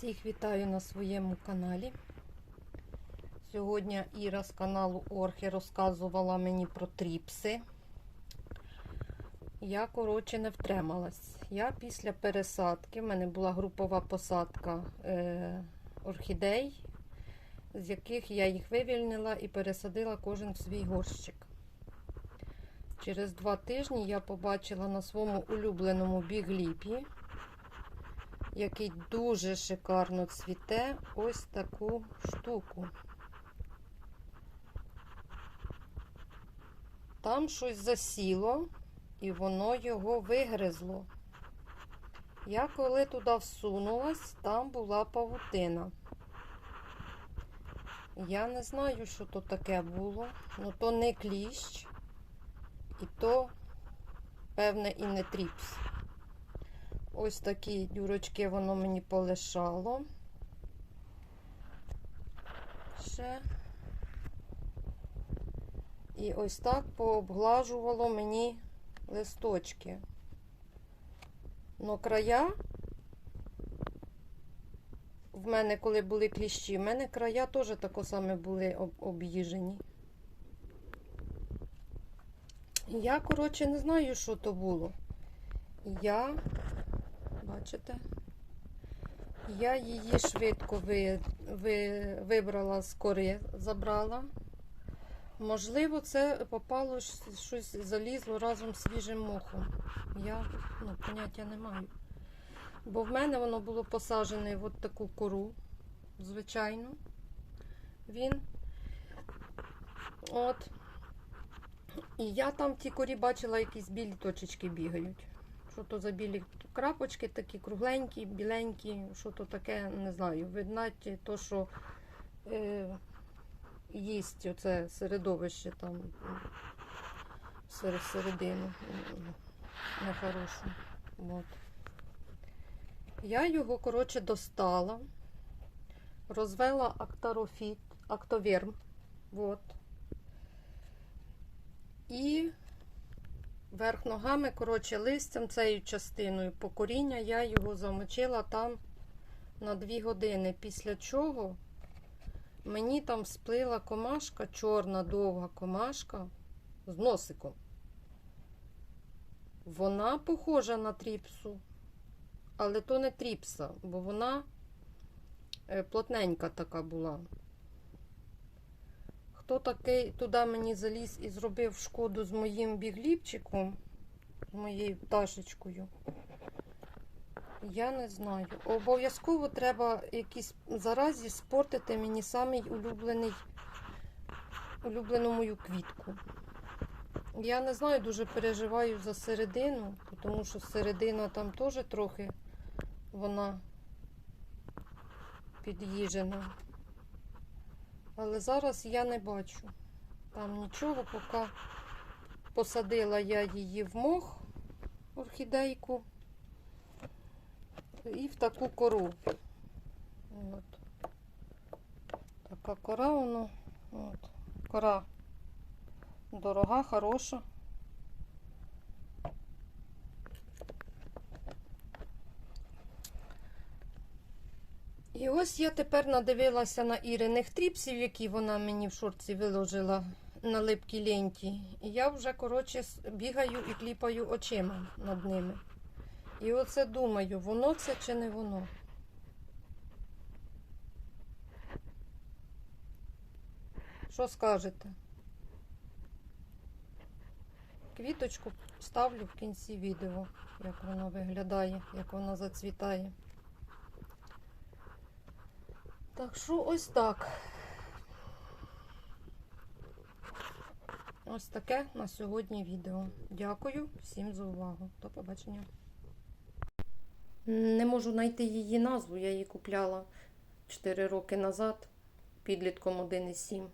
Всіх вітаю на своєму каналі. Сьогодні Іра з каналу Орхи розказувала мені про тріпси. Я, коротше, не втрималась. Я після пересадки, в мене була групова посадка е, орхідей, з яких я їх вивільнила і пересадила кожен в свій горщик. Через два тижні я побачила на своєму улюбленому бігліпі який дуже шикарно цвіте ось таку штуку. Там щось засіло, і воно його вигризло. Я коли туди всунулась, там була павутина. Я не знаю, що то таке було, але то не кліщ, і то, певне, і не тріпс. Ось такі дюрочки воно мені полишало. Ще. І ось так пообглажувало мені листочки. Но края, в мене, коли були кліщі, в мене края теж тако саме були об- об'їжені. Я, коротше, не знаю, що то було. Я Бачите? Я її швидко ви, ви, вибрала з кори, забрала. Можливо, це попало щось залізло разом з свіжим мохом. Я ну, поняття не маю. Бо в мене воно було посаджене в таку кору, звичайно. Він. От. І я там в тій корі бачила якісь білі точечки бігають. Що то за білі крапочки такі кругленькі, біленькі, що то таке, не знаю. Виднать то, що е, їсть оце середовище там серед середину м, нехороше. От. Я його, коротше, достала, розвела актарофіт, актоверм. От. І верх ногами, коротше, листям цією частиною по коріння я його замочила там на 2 години. Після чого мені там сплила комашка, чорна довга комашка з носиком. Вона похожа на тріпсу, але то не тріпса, бо вона е, плотненька така була. Хто такий туди мені заліз і зробив шкоду з моїм бігліпчиком, з моєю пташечкою, я не знаю. Обов'язково треба якісь заразі спортити мені самий улюблений, улюблену мою квітку. Я не знаю, дуже переживаю за середину, тому що середина там теж трохи вона під'їжджена. Але зараз я не бачу там нічого, поки посадила я її в мох, орхідейку, і в таку кору. От. Така кора воно. От. Кора дорога, хороша. І ось я тепер надивилася на Іриних тріпсів, які вона мені в шорці виложила на липкій ленті. І я вже, коротше, бігаю і кліпаю очима над ними. І оце думаю, воно це чи не воно. Що скажете? Квіточку ставлю в кінці відео, як воно виглядає, як воно зацвітає. Так що ось так. Ось таке на сьогодні відео. Дякую всім за увагу. До побачення. Не можу знайти її назву. Я її купляла 4 роки назад підлітком 1,7.